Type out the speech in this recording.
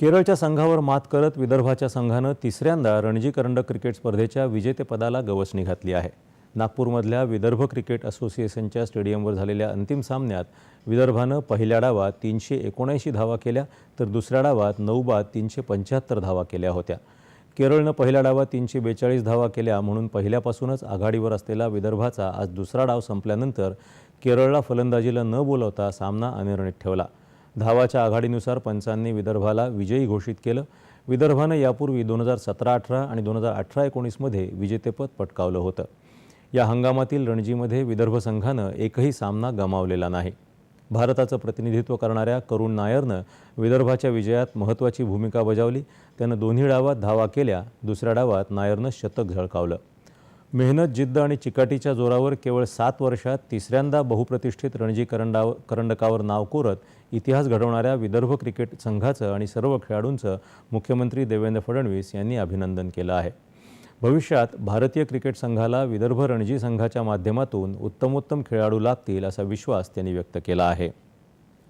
केरळच्या संघावर मात करत विदर्भाच्या संघानं तिसऱ्यांदा रणजी करंडक क्रिकेट स्पर्धेच्या विजेतेपदाला गवसणी घातली आहे. नागपूरमधल्या विदर्भ क्रिकेट असोसिएशनच्या स्टेडियमवर झालेल्या अंतिम सामन्यात विदर्भानं पहिल्या डावात तीनशे एकोणऐंशी धावा केल्या तर दुसऱ्या डावात नऊ बाद तीनशे पंच्याहत्तर धावा केल्या होत्या. केरळनं पहिल्या डावात तीनशे बेचाळीस धावा केल्या म्हणून पहिल्यापासूनच आघाडीवर असलेला विदर्भाचा आज दुसरा डाव संपल्यानंतर केरळला फलंदाजीला न बोलवता सामना अनिर्णित ठेवला. धावाच्या आघाडीनुसार पंचांनी विदर्भाला विजयी घोषित केलं. विदर्भानं यापूर्वी दोन हजार सतरा अठरा आणि दोन हजार अठरा एकोणीसमध्ये विजेतेपद पटकावलं होतं. या हंगामातील रणजीमध्ये विदर्भ संघानं एकही सामना गमावलेला नाही. भारताचं प्रतिनिधित्व करणाऱ्या करुण नायरनं विदर्भाच्या विजयात महत्त्वाची भूमिका बजावली. त्यानं दोन्ही डावात धावा केल्या दुसऱ्या डावात नायरनं शतक झळकावलं. मेहनत जिद्द आणि चिकाटीच्या जोरावर केवळ सात वर्षात तिसऱ्यांदा बहुप्रतिष्ठित रणजी करंडाव करंडकावर नाव कोरत इतिहास घडवणाऱ्या विदर्भ क्रिकेट संघाचं आणि सर्व खेळाडूंचं मुख्यमंत्री देवेंद्र फडणवीस यांनी अभिनंदन केलं आहे. भविष्यात भारतीय क्रिकेट संघाला विदर्भ रणजी संघाच्या माध्यमातून उत्तमोत्तम खेळाडू लागतील असा विश्वास त्यांनी व्यक्त केला आहे.